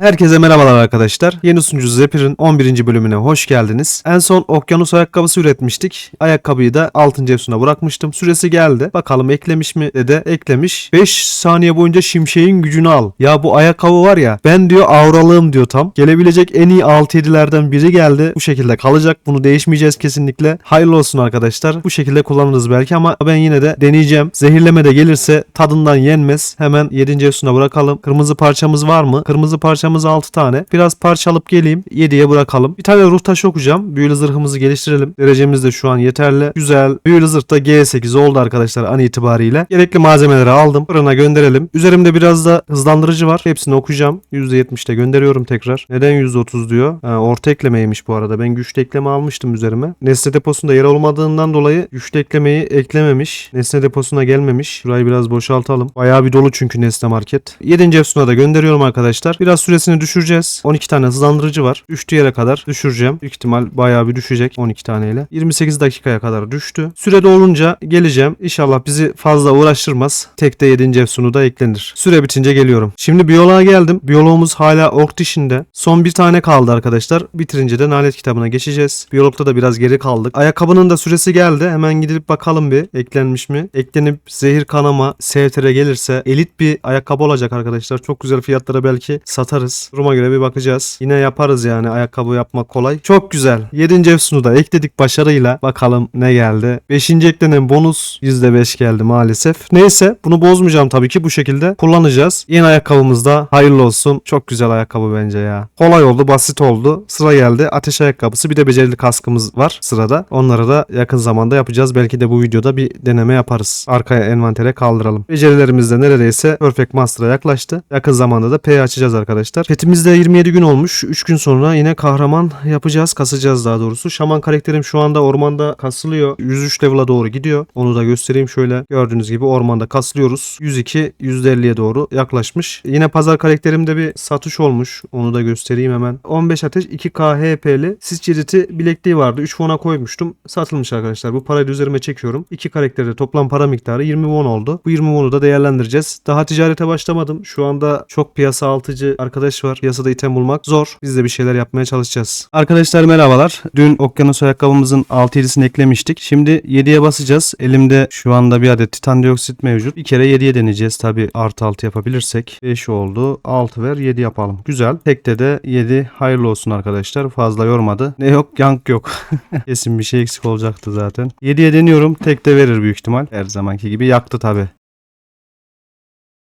Herkese merhabalar arkadaşlar. Yeni sunucu Zepir'in 11. bölümüne hoş geldiniz. En son okyanus ayakkabısı üretmiştik. Ayakkabıyı da 6. Efsun'a bırakmıştım. Süresi geldi. Bakalım eklemiş mi dedi. Eklemiş. 5 saniye boyunca şimşeğin gücünü al. Ya bu ayakkabı var ya ben diyor avralığım diyor tam. Gelebilecek en iyi 6-7'lerden biri geldi. Bu şekilde kalacak. Bunu değişmeyeceğiz kesinlikle. Hayırlı olsun arkadaşlar. Bu şekilde kullanırız belki ama ben yine de deneyeceğim. Zehirleme de gelirse tadından yenmez. Hemen 7. Efsun'a bırakalım. Kırmızı parçamız var mı? Kırmızı parçamız 6 tane. Biraz parça alıp geleyim. 7'ye bırakalım. Bir tane ruh taşı okuyacağım. Büyülü zırhımızı geliştirelim. Derecemiz de şu an yeterli. Güzel. Büyülü zırh da G8 oldu arkadaşlar an itibariyle. Gerekli malzemeleri aldım. Fırına gönderelim. Üzerimde biraz da hızlandırıcı var. Hepsini okuyacağım. %70'te gönderiyorum tekrar. Neden %30 diyor? Ha, orta eklemeymiş bu arada. Ben güçlü ekleme almıştım üzerime. Nesne deposunda yer olmadığından dolayı güçlü eklemeyi eklememiş. Nesne deposuna gelmemiş. Şurayı biraz boşaltalım. Bayağı bir dolu çünkü Nesne Market. 7. Efsun'a da gönderiyorum arkadaşlar. Biraz süresini düşüreceğiz. 12 tane hızlandırıcı var. Düştüğü yere kadar düşüreceğim. Büyük ihtimal bayağı bir düşecek 12 taneyle. 28 dakikaya kadar düştü. Süre dolunca geleceğim. İnşallah bizi fazla uğraştırmaz. Tekte 7. Efsun'u da eklenir. Süre bitince geliyorum. Şimdi biyoloğa geldim. Biyoloğumuz hala ork dişinde. Son bir tane kaldı arkadaşlar. Bitirince de nalet kitabına geçeceğiz. Biyologda da biraz geri kaldık. Ayakkabının da süresi geldi. Hemen gidip bakalım bir eklenmiş mi? Eklenip zehir kanama sevtere gelirse elit bir ayakkabı olacak arkadaşlar. Çok güzel fiyatlara belki satarız. Duruma göre bir bakacağız. Yine yaparız yani ayakkabı yapmak kolay. Çok güzel. 7. Efsun'u da ekledik başarıyla. Bakalım ne geldi. 5. eklenen bonus %5 geldi maalesef. Neyse bunu bozmayacağım tabii ki bu şekilde kullanacağız. Yeni ayakkabımız da hayırlı olsun. Çok güzel ayakkabı bence ya. Kolay oldu, basit oldu. Sıra geldi. Ateş ayakkabısı bir de becerili kaskımız var sırada. Onları da yakın zamanda yapacağız. Belki de bu videoda bir deneme yaparız. Arkaya envantere kaldıralım. Becerilerimiz de neredeyse Perfect Master'a yaklaştı. Yakın zamanda da P açacağız arkadaşlar. Petimizde 27 gün olmuş. 3 gün sonra yine kahraman yapacağız. Kasacağız daha doğrusu. Şaman karakterim şu anda ormanda kasılıyor. 103 level'a doğru gidiyor. Onu da göstereyim şöyle. Gördüğünüz gibi ormanda kasılıyoruz. 102 %50'ye doğru yaklaşmış. Yine pazar karakterimde bir satış olmuş. Onu da göstereyim hemen. 15 ateş 2K HP'li sis ciriti bilekliği vardı. 3 won'a koymuştum. Satılmış arkadaşlar. Bu parayı üzerime çekiyorum. İki karakterde toplam para miktarı 20 won oldu. Bu 20 won'u da değerlendireceğiz. Daha ticarete başlamadım. Şu anda çok piyasa altıcı arkadaş var. Piyasada item bulmak zor. Biz de bir şeyler yapmaya çalışacağız. Arkadaşlar merhabalar. Dün okyanus ayakkabımızın 6-7'sini eklemiştik. Şimdi 7'ye basacağız. Elimde şu anda bir adet titan dioksit mevcut. Bir kere 7'ye deneyeceğiz. Tabi artı 6 yapabilirsek. 5 oldu. 6 ver 7 yapalım. Güzel. Tekte de 7 hayırlı olsun arkadaşlar. Fazla yormadı. Ne yok yank yok. Kesin bir şey eksik olacaktı zaten. 7'ye deniyorum. Tekte verir büyük ihtimal. Her zamanki gibi yaktı tabi.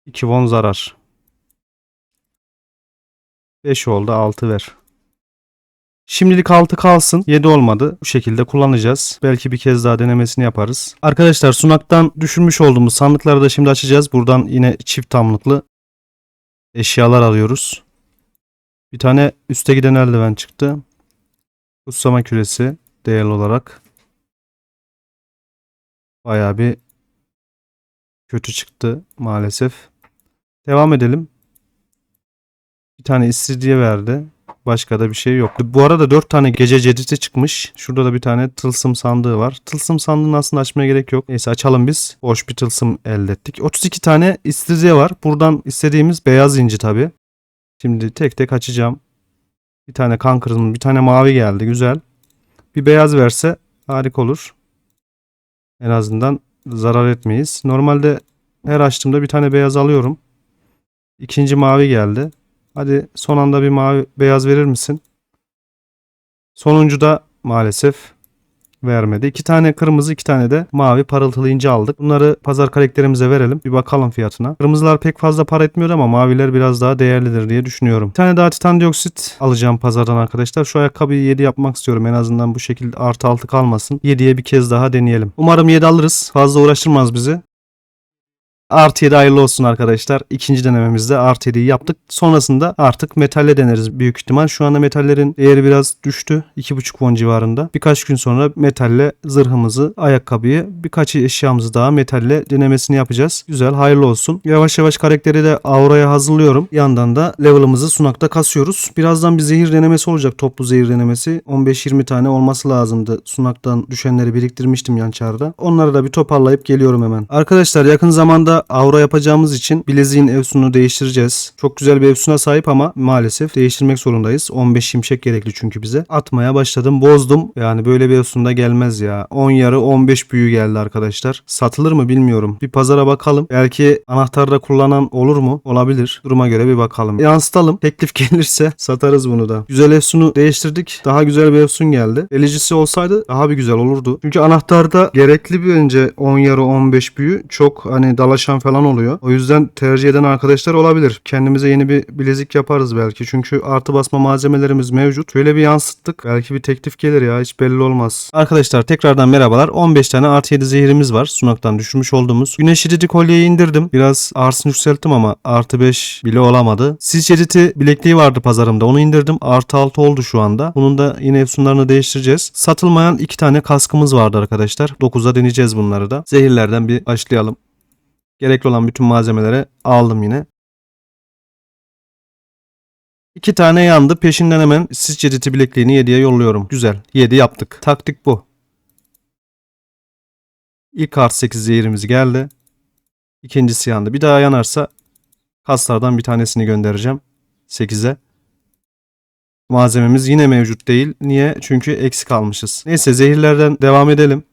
2 won zarar. 5 oldu 6 ver. Şimdilik 6 kalsın. 7 olmadı. Bu şekilde kullanacağız. Belki bir kez daha denemesini yaparız. Arkadaşlar sunaktan düşürmüş olduğumuz sandıkları da şimdi açacağız. Buradan yine çift tamlıklı eşyalar alıyoruz. Bir tane üste giden eldiven çıktı. Kutsama küresi değerli olarak. Bayağı bir kötü çıktı maalesef. Devam edelim. Bir tane istiridye verdi. Başka da bir şey yok. Bu arada 4 tane gece cedidi çıkmış. Şurada da bir tane tılsım sandığı var. Tılsım sandığını aslında açmaya gerek yok. Neyse açalım biz. Boş bir tılsım elde ettik. 32 tane istiridye var. Buradan istediğimiz beyaz inci tabi. Şimdi tek tek açacağım. Bir tane kan kırmızı, bir tane mavi geldi. Güzel. Bir beyaz verse harika olur. En azından zarar etmeyiz. Normalde her açtığımda bir tane beyaz alıyorum. İkinci mavi geldi. Hadi son anda bir mavi beyaz verir misin? Sonuncu da maalesef vermedi. İki tane kırmızı iki tane de mavi parıltılı ince aldık. Bunları pazar karakterimize verelim. Bir bakalım fiyatına. Kırmızılar pek fazla para etmiyor ama maviler biraz daha değerlidir diye düşünüyorum. Bir tane daha titan dioksit alacağım pazardan arkadaşlar. Şu ayakkabıyı 7 yapmak istiyorum. En azından bu şekilde artı altı kalmasın. 7'ye bir kez daha deneyelim. Umarım 7 alırız. Fazla uğraştırmaz bizi. Artı 7 hayırlı olsun arkadaşlar. İkinci denememizde artı 7'yi yaptık. Sonrasında artık metalle deneriz büyük ihtimal. Şu anda metallerin değeri biraz düştü. 2,5 won civarında. Birkaç gün sonra metalle zırhımızı, ayakkabıyı, birkaç eşyamızı daha metalle denemesini yapacağız. Güzel, hayırlı olsun. Yavaş yavaş karakteri de auraya hazırlıyorum. Yandan da level'ımızı sunakta kasıyoruz. Birazdan bir zehir denemesi olacak. Toplu zehir denemesi. 15-20 tane olması lazımdı. Sunaktan düşenleri biriktirmiştim yançarda. Onları da bir toparlayıp geliyorum hemen. Arkadaşlar yakın zamanda aura yapacağımız için bileziğin evsunu değiştireceğiz. Çok güzel bir evsuna sahip ama maalesef değiştirmek zorundayız. 15 şimşek gerekli çünkü bize. Atmaya başladım. Bozdum. Yani böyle bir evsunda gelmez ya. 10 yarı 15 büyü geldi arkadaşlar. Satılır mı bilmiyorum. Bir pazara bakalım. Belki anahtarda kullanan olur mu? Olabilir. Duruma göre bir bakalım. Yansıtalım. Teklif gelirse satarız bunu da. Güzel efsunu değiştirdik. Daha güzel bir efsun geldi. Delicisi olsaydı daha bir güzel olurdu. Çünkü anahtarda gerekli bir önce 10 yarı 15 büyü çok hani dalaşan falan oluyor. O yüzden tercih eden arkadaşlar olabilir. Kendimize yeni bir bilezik yaparız belki. Çünkü artı basma malzemelerimiz mevcut. Şöyle bir yansıttık. Belki bir teklif gelir ya hiç belli olmaz. Arkadaşlar tekrardan merhabalar. 15 tane artı 7 zehirimiz var. Sunaktan düşürmüş olduğumuz. Güneş şiddet kolyeyi indirdim. Biraz arsını yükselttim ama artı 5 bile olamadı. Sis şiddeti bilekliği vardı pazarımda. Onu indirdim. Artı 6 oldu şu anda. Bunun da yine efsunlarını değiştireceğiz. Satılmayan iki tane kaskımız vardı arkadaşlar. 9'a deneyeceğiz bunları da. Zehirlerden bir başlayalım. Gerekli olan bütün malzemeleri aldım yine. İki tane yandı. Peşinden hemen sis cediti bilekliğini 7'ye yolluyorum. Güzel. 7 yaptık. Taktik bu. İlk art 8 zehirimiz geldi. İkincisi yandı. Bir daha yanarsa kaslardan bir tanesini göndereceğim. 8'e. Malzememiz yine mevcut değil. Niye? Çünkü eksik almışız. Neyse zehirlerden devam edelim.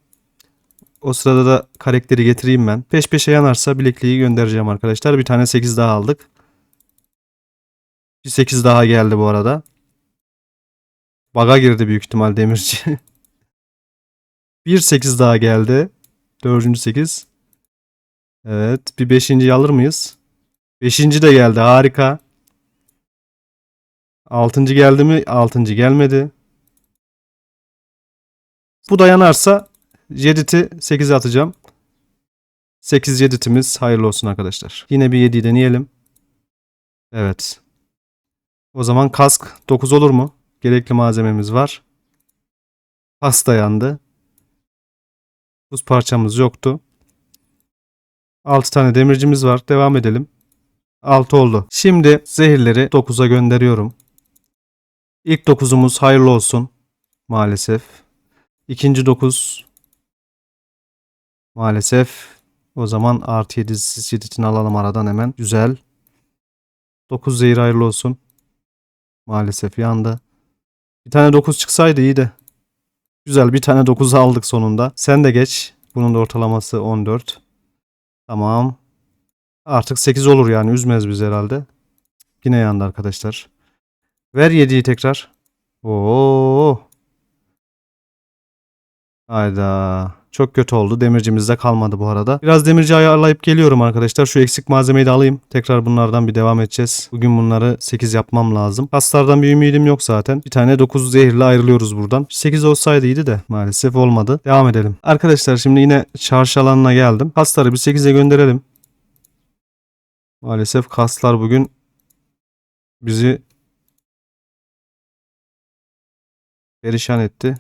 O sırada da karakteri getireyim ben. Peş peşe yanarsa bilekliği göndereceğim arkadaşlar. Bir tane 8 daha aldık. Bir 8 daha geldi bu arada. Baga girdi büyük ihtimal demirci. bir 8 daha geldi. Dördüncü 8. Evet. Bir beşinciyi alır mıyız? Beşinci de geldi. Harika. Altıncı geldi mi? Altıncı gelmedi. Bu da yanarsa Jedit'i 8'e atacağım. 8 Jedit'imiz hayırlı olsun arkadaşlar. Yine bir 7'yi deneyelim. Evet. O zaman kask 9 olur mu? Gerekli malzememiz var. Pasta yandı. Buz parçamız yoktu. 6 tane demircimiz var. Devam edelim. 6 oldu. Şimdi zehirleri 9'a gönderiyorum. İlk 9'umuz hayırlı olsun. Maalesef. İkinci 9 maalesef. O zaman artı 7 siditini alalım aradan hemen. Güzel. 9 zehir hayırlı olsun. Maalesef yandı. Bir tane 9 çıksaydı iyiydi. Güzel bir tane 9 aldık sonunda. Sen de geç. Bunun da ortalaması 14. Tamam. Artık 8 olur yani üzmez biz herhalde. Yine yandı arkadaşlar. Ver 7'yi tekrar. Oo. Hayda. Çok kötü oldu. Demircimiz de kalmadı bu arada. Biraz demirci ayarlayıp geliyorum arkadaşlar. Şu eksik malzemeyi de alayım. Tekrar bunlardan bir devam edeceğiz. Bugün bunları 8 yapmam lazım. Kaslardan bir ümidim yok zaten. Bir tane 9 zehirle ayrılıyoruz buradan. 8 olsaydı iyiydi de maalesef olmadı. Devam edelim. Arkadaşlar şimdi yine çarşı alanına geldim. Kasları bir 8'e gönderelim. Maalesef kaslar bugün bizi perişan etti.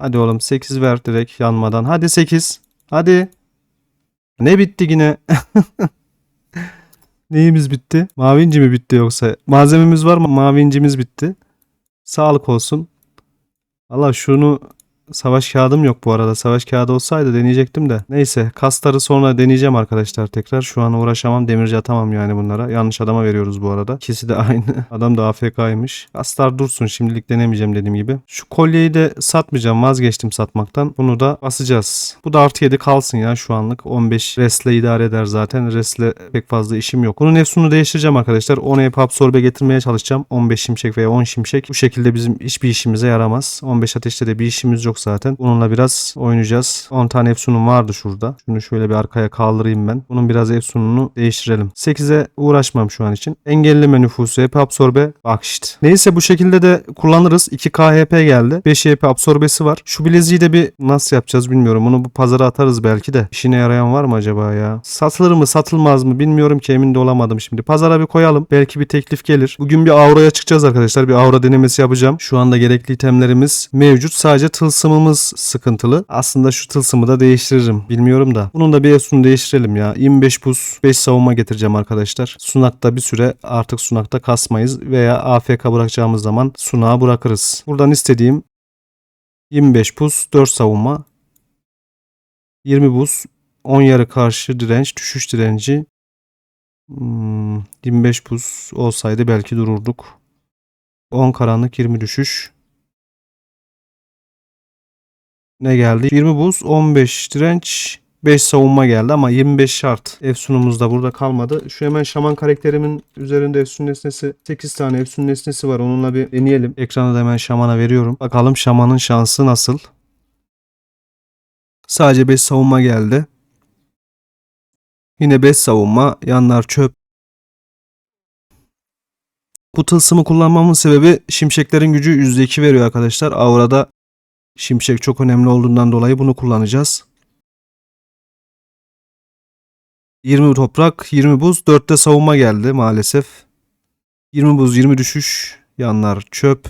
Hadi oğlum 8 ver direkt yanmadan. Hadi 8. Hadi. Ne bitti yine? Neyimiz bitti? Mavinci mi bitti yoksa? Malzememiz var mı? Mavincimiz bitti. Sağlık olsun. Valla şunu savaş kağıdım yok bu arada. Savaş kağıdı olsaydı deneyecektim de. Neyse kasları sonra deneyeceğim arkadaşlar tekrar. Şu an uğraşamam. Demirci atamam yani bunlara. Yanlış adama veriyoruz bu arada. İkisi de aynı. Adam da AFK'ymış. Kaslar dursun. Şimdilik denemeyeceğim dediğim gibi. Şu kolyeyi de satmayacağım. Vazgeçtim satmaktan. Bunu da basacağız. Bu da artı 7 kalsın ya şu anlık. 15 resle idare eder zaten. Resle pek fazla işim yok. Bunun nefsunu değiştireceğim arkadaşlar. 10 EP absorbe getirmeye çalışacağım. 15 şimşek veya 10 şimşek. Bu şekilde bizim hiçbir işimize yaramaz. 15 ateşte de bir işimiz yok zaten. Bununla biraz oynayacağız. 10 tane efsunum vardı şurada. Şunu şöyle bir arkaya kaldırayım ben. Bunun biraz efsununu değiştirelim. 8'e uğraşmam şu an için. Engelleme nüfusu, EP absorbe, bakşit. Neyse bu şekilde de kullanırız. 2 KHP geldi. 5 EP absorbesi var. Şu bileziği de bir nasıl yapacağız bilmiyorum. Bunu bu pazara atarız belki de. İşine yarayan var mı acaba ya? Satılır mı satılmaz mı bilmiyorum ki emin de olamadım şimdi. Pazara bir koyalım. Belki bir teklif gelir. Bugün bir auraya çıkacağız arkadaşlar. Bir aura denemesi yapacağım. Şu anda gerekli itemlerimiz mevcut. Sadece tılsımımız sıkıntılı. Aslında şu tılsımı da değiştiririm. Bilmiyorum da. Bunun da bir efsunu değiştirelim ya. 25 buz 5 savunma getireceğim arkadaşlar. Sunakta bir süre artık sunakta kasmayız veya AFK bırakacağımız zaman sunağa bırakırız. Buradan istediğim 25 buz 4 savunma 20 buz 10 yarı karşı direnç, düşüş direnci. Hmm, 25 buz olsaydı belki dururduk. 10 karanlık 20 düşüş. Ne geldi? 20 buz, 15 direnç, 5 savunma geldi ama 25 şart. Efsunumuz da burada kalmadı. Şu hemen şaman karakterimin üzerinde Efsun nesnesi 8 tane Efsun nesnesi var. Onunla bir deneyelim. Ekranı da hemen şamana veriyorum. Bakalım şamanın şansı nasıl? Sadece 5 savunma geldi. Yine 5 savunma. Yanlar çöp. Bu tılsımı kullanmamın sebebi şimşeklerin gücü %2 veriyor arkadaşlar. Aura'da şimşek çok önemli olduğundan dolayı bunu kullanacağız. 20 toprak, 20 buz, 4'te savunma geldi maalesef. 20 buz, 20 düşüş, yanlar çöp.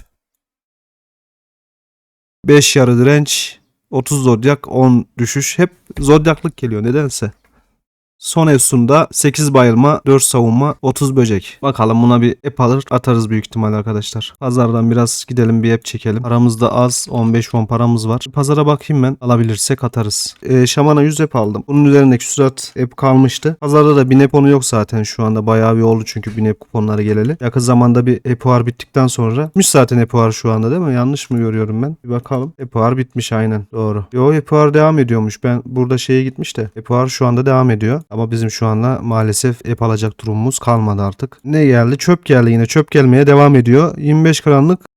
5 yarı direnç, 30 zodyak, 10 düşüş. Hep zodyaklık geliyor nedense. Son Efsun'da 8 bayılma, 4 savunma, 30 böcek. Bakalım buna bir ep alır atarız büyük ihtimal arkadaşlar. Pazardan biraz gidelim bir ep çekelim. Paramızda az 15 won paramız var. Pazara bakayım ben alabilirsek atarız. Ee, şamana 100 ep aldım. Bunun üzerindeki sürat ep kalmıştı. Pazarda da 1000 ep onu yok zaten şu anda. Bayağı bir oldu çünkü 1000 ep kuponları geleli. Yakın zamanda bir epuar bittikten sonra. Bitmiş zaten epuar şu anda değil mi? Yanlış mı görüyorum ben? Bir bakalım. Epuar bitmiş aynen. Doğru. Yo epuar devam ediyormuş. Ben burada şeye gitmiş de. Epuar şu anda devam ediyor. Ama bizim şu anda maalesef ep alacak durumumuz kalmadı artık. Ne geldi? Çöp geldi yine. Çöp gelmeye devam ediyor. 25 karanlık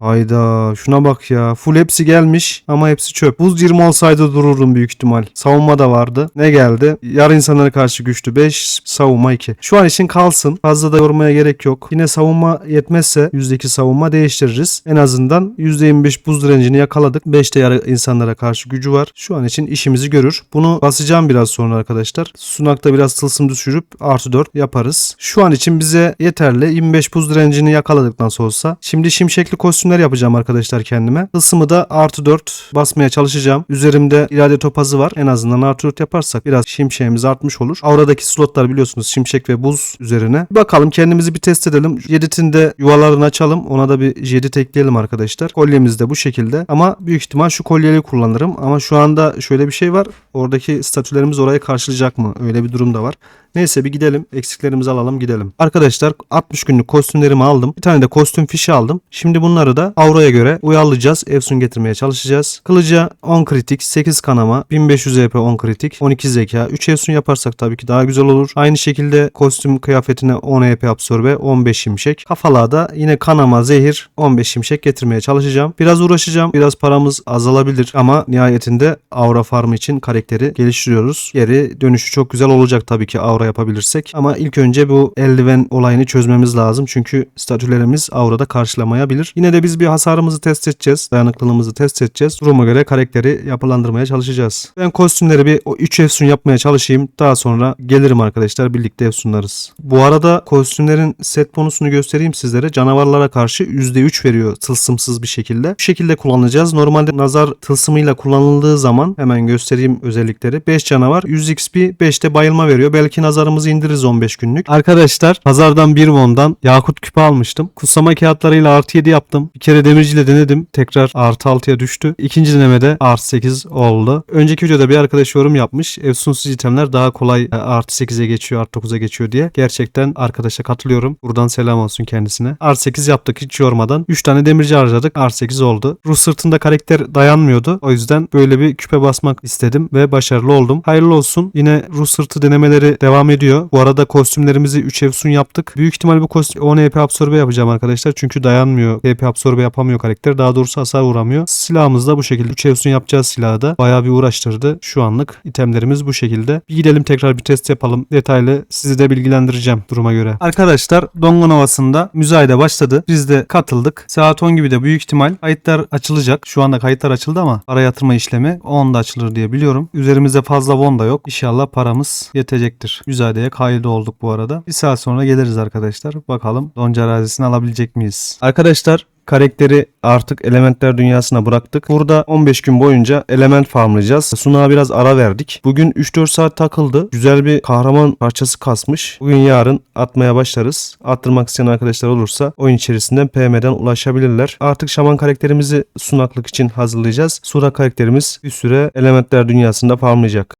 Hayda şuna bak ya. Full hepsi gelmiş ama hepsi çöp. Buz 20 olsaydı dururdum büyük ihtimal. Savunma da vardı. Ne geldi? Yarı insanlara karşı güçlü 5, savunma 2. Şu an için kalsın. Fazla da yormaya gerek yok. Yine savunma yetmezse %2 savunma değiştiririz. En azından %25 buz direncini yakaladık. 5 de yarı insanlara karşı gücü var. Şu an için işimizi görür. Bunu basacağım biraz sonra arkadaşlar. Sunakta biraz tılsım düşürüp artı 4 yaparız. Şu an için bize yeterli. 25 buz direncini yakaladık nasıl olsa. Şimdi şimşekli kostüm kostümler yapacağım arkadaşlar kendime. Isımı da artı 4 basmaya çalışacağım. Üzerimde irade topazı var. En azından artı 4 yaparsak biraz şimşeğimiz artmış olur. Auradaki slotlar biliyorsunuz şimşek ve buz üzerine. Bakalım kendimizi bir test edelim. Jedit'in de yuvalarını açalım. Ona da bir jedit ekleyelim arkadaşlar. Kolyemiz de bu şekilde. Ama büyük ihtimal şu kolyeyi kullanırım. Ama şu anda şöyle bir şey var. Oradaki statülerimiz orayı karşılayacak mı? Öyle bir durum da var. Neyse bir gidelim. Eksiklerimizi alalım gidelim. Arkadaşlar 60 günlük kostümlerimi aldım. Bir tane de kostüm fişi aldım. Şimdi bunları da auraya göre uyarlayacağız. Efsun getirmeye çalışacağız. Kılıca 10 kritik, 8 kanama, 1500 EP 10 kritik, 12 zeka. 3 Efsun yaparsak tabii ki daha güzel olur. Aynı şekilde kostüm kıyafetine 10 EP absorbe, 15 şimşek. Kafalığa da yine kanama, zehir, 15 şimşek getirmeye çalışacağım. Biraz uğraşacağım. Biraz paramız azalabilir ama nihayetinde aura farmı için karakteri geliştiriyoruz. Geri dönüşü çok güzel olacak tabii ki aura yapabilirsek. Ama ilk önce bu eldiven olayını çözmemiz lazım. Çünkü statülerimiz aurada karşılamayabilir. Yine de biz bir hasarımızı test edeceğiz. Dayanıklılığımızı test edeceğiz. Duruma göre karakteri yapılandırmaya çalışacağız. Ben kostümleri bir o 3 efsun yapmaya çalışayım. Daha sonra gelirim arkadaşlar. Birlikte efsunlarız. Bu arada kostümlerin set bonusunu göstereyim sizlere. Canavarlara karşı %3 veriyor tılsımsız bir şekilde. Bu şekilde kullanacağız. Normalde nazar tılsımıyla kullanıldığı zaman hemen göstereyim özellikleri. 5 canavar 100 XP 5'te bayılma veriyor. Belki nazarımızı indiririz 15 günlük. Arkadaşlar pazardan 1 won'dan yakut küpe almıştım. Kutsama kağıtlarıyla artı 7 yaptım. Bir kere demirciyle denedim. Tekrar artı 6'ya düştü. İkinci denemede artı 8 oldu. Önceki videoda bir arkadaş yorum yapmış. Efsunsuz itemler daha kolay e, artı 8'e geçiyor, artı 9'a geçiyor diye. Gerçekten arkadaşa katılıyorum. Buradan selam olsun kendisine. Artı 8 yaptık hiç yormadan. 3 tane demirci harcadık. Artı 8 oldu. Ruh sırtında karakter dayanmıyordu. O yüzden böyle bir küpe basmak istedim ve başarılı oldum. Hayırlı olsun. Yine ruh sırtı denemeleri devam ediyor. Bu arada kostümlerimizi 3 efsun yaptık. Büyük ihtimal bu kostüm 10 EP absorbe yapacağım arkadaşlar. Çünkü dayanmıyor. EP absorbe yapamıyor karakter. Daha doğrusu hasar vuramıyor. Silahımız da bu şekilde. 3 efsun yapacağız silahı da. Bayağı bir uğraştırdı. Şu anlık itemlerimiz bu şekilde. Bir gidelim tekrar bir test yapalım. Detaylı sizi de bilgilendireceğim duruma göre. Arkadaşlar Dongon Ovası'nda müzayede başladı. Biz de katıldık. Saat 10 gibi de büyük ihtimal kayıtlar açılacak. Şu anda kayıtlar açıldı ama para yatırma işlemi 10'da açılır diye biliyorum. Üzerimizde fazla won da yok. İnşallah paramız yetecektir. Müzayedeye kaydı olduk bu arada. Bir saat sonra geliriz arkadaşlar. Bakalım Donca arazisini alabilecek miyiz? Arkadaşlar karakteri artık elementler dünyasına bıraktık. Burada 15 gün boyunca element farmlayacağız. Sunağa biraz ara verdik. Bugün 3-4 saat takıldı. Güzel bir kahraman parçası kasmış. Bugün yarın atmaya başlarız. Attırmak isteyen arkadaşlar olursa oyun içerisinden PM'den ulaşabilirler. Artık şaman karakterimizi sunaklık için hazırlayacağız. Sura karakterimiz bir süre elementler dünyasında farmlayacak.